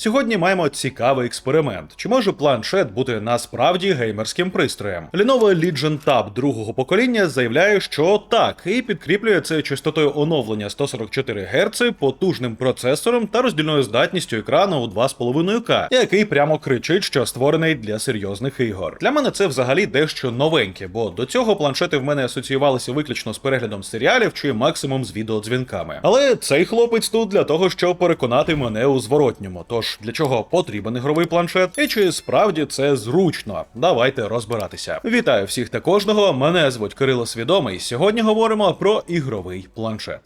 Сьогодні маємо цікавий експеримент. Чи може планшет бути насправді геймерським пристроєм? Lenovo Legion Tab другого покоління заявляє, що так, і підкріплює це частотою оновлення 144 Гц, потужним процесором та роздільною здатністю екрану у 2,5К, який прямо кричить, що створений для серйозних ігор. Для мене це взагалі дещо новеньке, бо до цього планшети в мене асоціювалися виключно з переглядом серіалів чи максимум з відеодзвінками. Але цей хлопець тут для того, щоб переконати мене у зворотньому. Тож для чого потрібен ігровий планшет, і чи справді це зручно? Давайте розбиратися. Вітаю всіх та кожного. Мене звуть Кирило Свідомий. Сьогодні говоримо про ігровий планшет.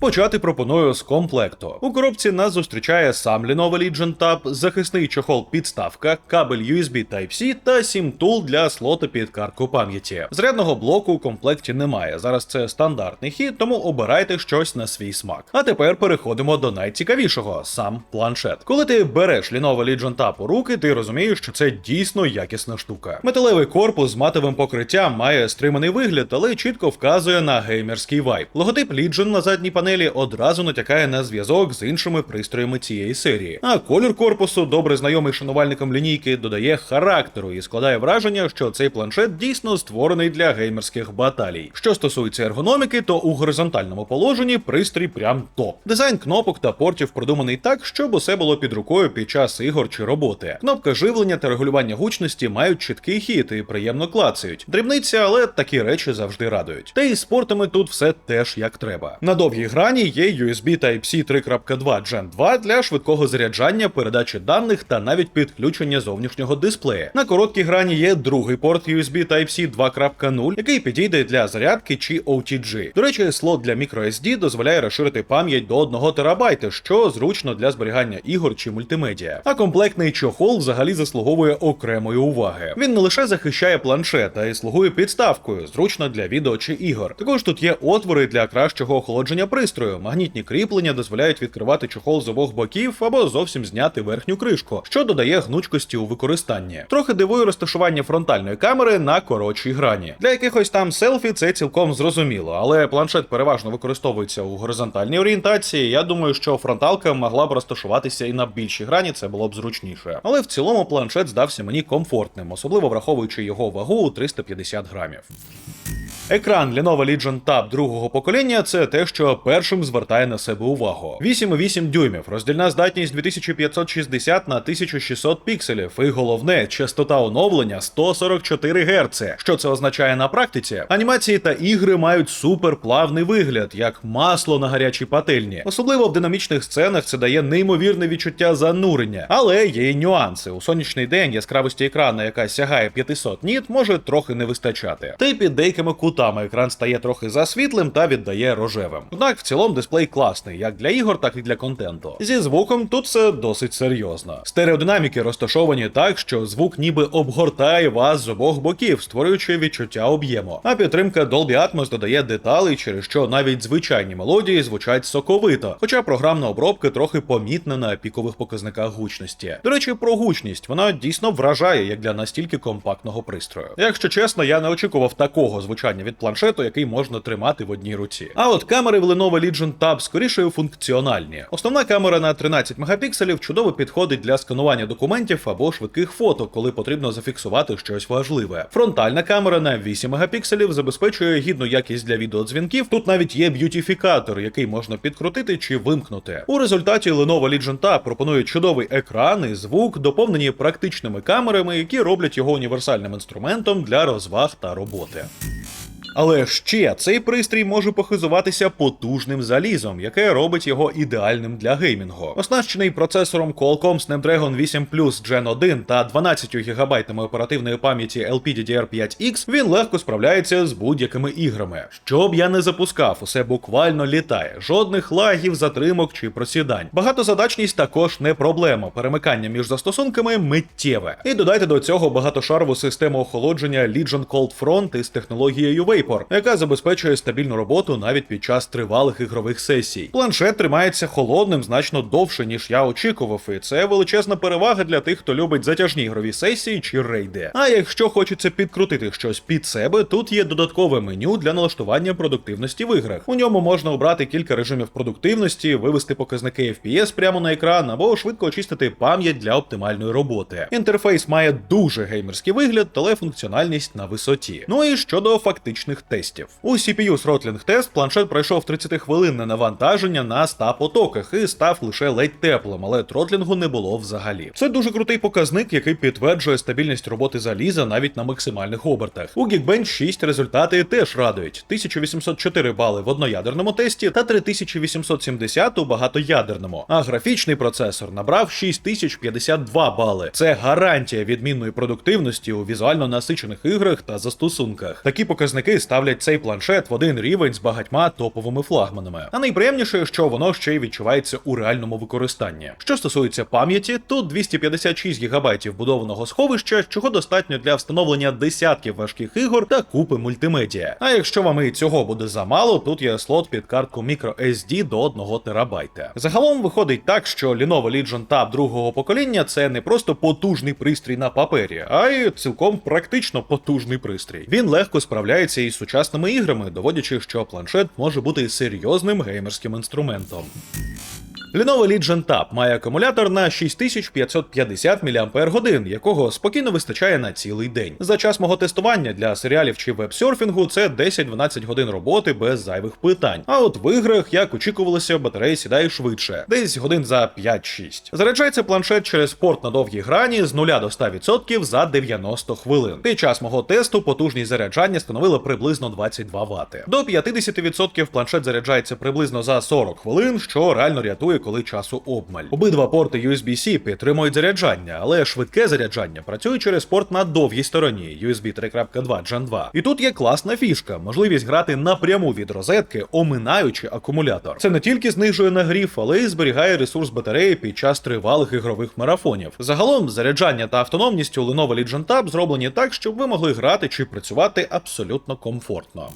Почати пропоную з комплекту. У коробці нас зустрічає сам Lenovo Legion Tab, захисний чохол підставка, кабель USB Type-C та 7 тул для слота під картку пам'яті. Зрядного блоку у комплекті немає. Зараз це стандартний хід, тому обирайте щось на свій смак. А тепер переходимо до найцікавішого сам планшет. Коли ти береш Lenovo Legion Tab у руки, ти розумієш, що це дійсно якісна штука. Металевий корпус з матовим покриттям має стриманий вигляд, але чітко вказує на геймерський вайб. Логотип Legion на задній панелі одразу натякає на зв'язок з іншими пристроями цієї серії. А колір корпусу, добре знайомий шанувальникам лінійки, додає характеру і складає враження, що цей планшет дійсно створений для геймерських баталій. Що стосується ергономіки, то у горизонтальному положенні пристрій прям топ. Дизайн кнопок та портів продуманий так, щоб усе було під рукою під час ігор чи роботи. Кнопка живлення та регулювання гучності мають чіткий хід і приємно клацають. Дрібниця, але такі речі завжди радують. Та і з портами тут все теж як треба. На довгій грані є USB Type-C 3.2 Gen 2 для швидкого заряджання, передачі даних та навіть підключення зовнішнього дисплея. На короткій грані є другий порт USB Type-C 2.0, який підійде для зарядки чи OTG. До речі, слот для microSD дозволяє розширити пам'ять до 1 терабайта, що зручно для зберігання ігор чи мультимедіа. А комплектний чохол взагалі заслуговує окремої уваги. Він не лише захищає планшет, а й слугує підставкою, зручно для відео чи ігор. Також тут є отвори для кращого охолодження пристрою. Магнітні кріплення дозволяють відкривати чохол з обох боків або зовсім зняти верхню кришку, що додає гнучкості у використанні. Трохи дивує розташування фронтальної камери на коротшій грані. Для якихось там селфі це цілком зрозуміло, але планшет переважно використовується у горизонтальній орієнтації. Я думаю, що фронталка могла б розташуватися і на більшій грані, це було б зручніше. Але в цілому планшет здався мені комфортним, особливо враховуючи його вагу у 350 грамів. Екран Lenovo Legion Tab другого покоління це те, що першим звертає на себе увагу. 8,8 дюймів, роздільна здатність 2560 на 1600 пікселів, і головне, частота оновлення 144 Гц. Що це означає на практиці? Анімації та ігри мають суперплавний вигляд, як масло на гарячій пательні. Особливо в динамічних сценах це дає неймовірне відчуття занурення, але є й нюанси. У сонячний день яскравості екрану, яка сягає 500 ніт, може трохи не вистачати. Та під деякими кутами екран стає трохи засвітлим та віддає рожевим. Однак в цілому дисплей класний, як для ігор, так і для контенту. Зі звуком тут все досить серйозно. Стереодинаміки розташовані так, що звук ніби обгортає вас з обох боків, створюючи відчуття об'єму. А підтримка Dolby Atmos додає деталей, через що навіть звичайні мелодії звучать соковито, хоча програмна обробка трохи помітна на пікових показниках гучності. До речі, про гучність вона дійсно вражає як для настільки компактного пристрою. Якщо чесно, я не очікував такого звучання від планшету, який можна тримати в одній руці. А от камери в Lenovo Legion Tab скоріше функціональні. Основна камера на 13 мегапікселів чудово підходить для сканування документів або швидких фото, коли потрібно зафіксувати щось важливе. Фронтальна камера на 8 мегапікселів забезпечує гідну якість для відеодзвінків. Тут навіть є б'ютіфікатор, який можна підкрутити чи вимкнути. У результаті Lenovo Legion Tab пропонує чудовий екран і звук, доповнені практичними камерами, які роблять його універсальним інструментом для розваг та роботи. Але ще цей пристрій може похизуватися потужним залізом, яке робить його ідеальним для геймінгу. Оснащений процесором Qualcomm Snapdragon 8 Plus Gen 1 та 12 ГБ оперативної пам'яті LPDDR5X, він легко справляється з будь-якими іграми. Що б я не запускав, усе буквально літає. Жодних лагів, затримок чи просідань. Багатозадачність також не проблема. Перемикання між застосунками миттєве. І додайте до цього багатошарову систему охолодження Legion Cold Front із технологією Wave Vapor, яка забезпечує стабільну роботу навіть під час тривалих ігрових сесій. Планшет тримається холодним значно довше, ніж я очікував, і це величезна перевага для тих, хто любить затяжні ігрові сесії чи рейди. А якщо хочеться підкрутити щось під себе, тут є додаткове меню для налаштування продуктивності в іграх. У ньому можна обрати кілька режимів продуктивності, вивести показники FPS прямо на екран або швидко очистити пам'ять для оптимальної роботи. Інтерфейс має дуже геймерський вигляд, але функціональність на висоті. Ну і щодо фактичних тестів. У CPU Throttling тест планшет пройшов 30 хвилинне навантаження на 100 потоках і став лише ледь теплим, але тротлінгу не було взагалі. Це дуже крутий показник, який підтверджує стабільність роботи заліза навіть на максимальних обертах. У Geekbench 6 результати теж радують: 1804 бали в одноядерному тесті та 3870 у багатоядерному. А графічний процесор набрав 6052 бали. Це гарантія відмінної продуктивності у візуально насичених іграх та застосунках. Такі показники ставлять цей планшет в один рівень з багатьма топовими флагманами. А найприємніше, що воно ще й відчувається у реальному використанні. Що стосується пам'яті, тут 256 ГБ вбудованого сховища, чого достатньо для встановлення десятків важких ігор та купи мультимедіа. А якщо вам і цього буде замало, тут є слот під картку microSD до 1 терабайта. Загалом виходить так, що Lenovo Legion Tab другого покоління це не просто потужний пристрій на папері, а й цілком практично потужний пристрій. Він легко справляється із сучасними іграми, доводячи, що планшет може бути серйозним геймерським інструментом. Lenovo Legion Tab має акумулятор на 6550 мАч, якого спокійно вистачає на цілий день. За час мого тестування для серіалів чи вебсерфінгу це 10-12 годин роботи без зайвих питань. А от в іграх, як очікувалося, батарея сідає швидше, десь годин за 5-6. Заряджається планшет через порт на довгій грані з 0 до 100% за 90 хвилин. Під час мого тесту потужність заряджання становила приблизно 22 Вт. До 50% планшет заряджається приблизно за 40 хвилин, що реально рятує, коли часу обмаль. Обидва порти USB-C підтримують заряджання, але швидке заряджання працює через порт на довгій стороні USB 3.2 Gen 2. І тут є класна фішка, можливість грати напряму від розетки, оминаючи акумулятор. Це не тільки знижує нагрів, але й зберігає ресурс батареї під час тривалих ігрових марафонів. Загалом заряджання та автономність у Lenovo Legion Tab зроблені так, щоб ви могли грати чи працювати абсолютно комфортно.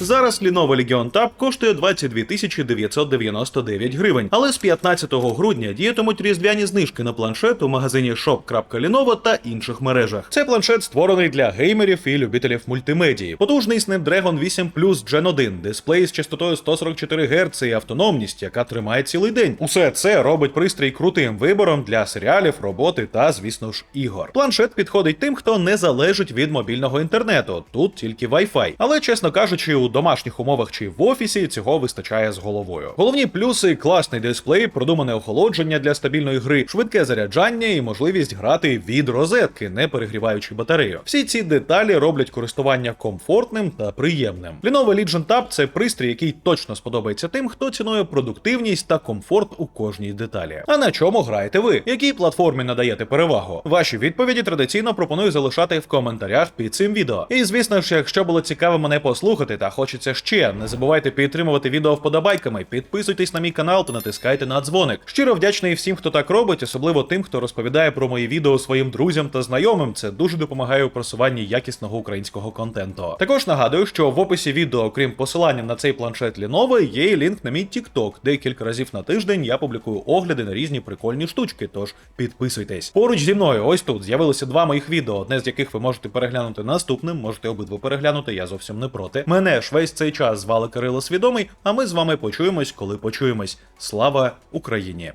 Зараз Lenovo Legion Tab коштує 22 999 гривень, але з 15 грудня діятимуть різдвяні знижки на планшет у магазині shop.lenovo та інших мережах. Це планшет створений для геймерів і любителів мультимедії. Потужний Snapdragon 8 Plus Gen 1, дисплей з частотою 144 Гц і автономність, яка тримає цілий день. Усе це робить пристрій крутим вибором для серіалів, роботи та, звісно ж, ігор. Планшет підходить тим, хто не залежить від мобільного інтернету. Тут тільки Wi-Fi. Але, чесно кажучи, у домашніх умовах чи в офісі цього вистачає з головою. Головні плюси класний дисплей, продумане охолодження для стабільної гри, швидке заряджання і можливість грати від розетки, не перегріваючи батарею. Всі ці деталі роблять користування комфортним та приємним. Lenovo Legion Tab – це пристрій, який точно сподобається тим, хто цінує продуктивність та комфорт у кожній деталі. А на чому граєте ви? Якій платформі надаєте перевагу? Ваші відповіді традиційно пропоную залишати в коментарях під цим відео. І звісно ж, якщо було цікаво мене послухати та хочеться ще, не забувайте підтримувати відео вподобайками, підписуйтесь на мій канал та натискайте на дзвоник. Щиро вдячний всім, хто так робить, особливо тим, хто розповідає про мої відео своїм друзям та знайомим. Це дуже допомагає у просуванні якісного українського контенту. Також нагадую, що в описі відео, окрім посилання на цей планшет Lenovo, є і лінк на мій TikTok, де кілька разів на тиждень я публікую огляди на різні прикольні штучки. Тож підписуйтесь. Поруч зі мною, ось тут з'явилося два моїх відео, одне з яких ви можете переглянути наступним, можете обидва переглянути, я зовсім не проти. Мене ж весь цей час звали Кирило Свідомий, а ми з вами почуємось, коли почуємось. Слава Україні!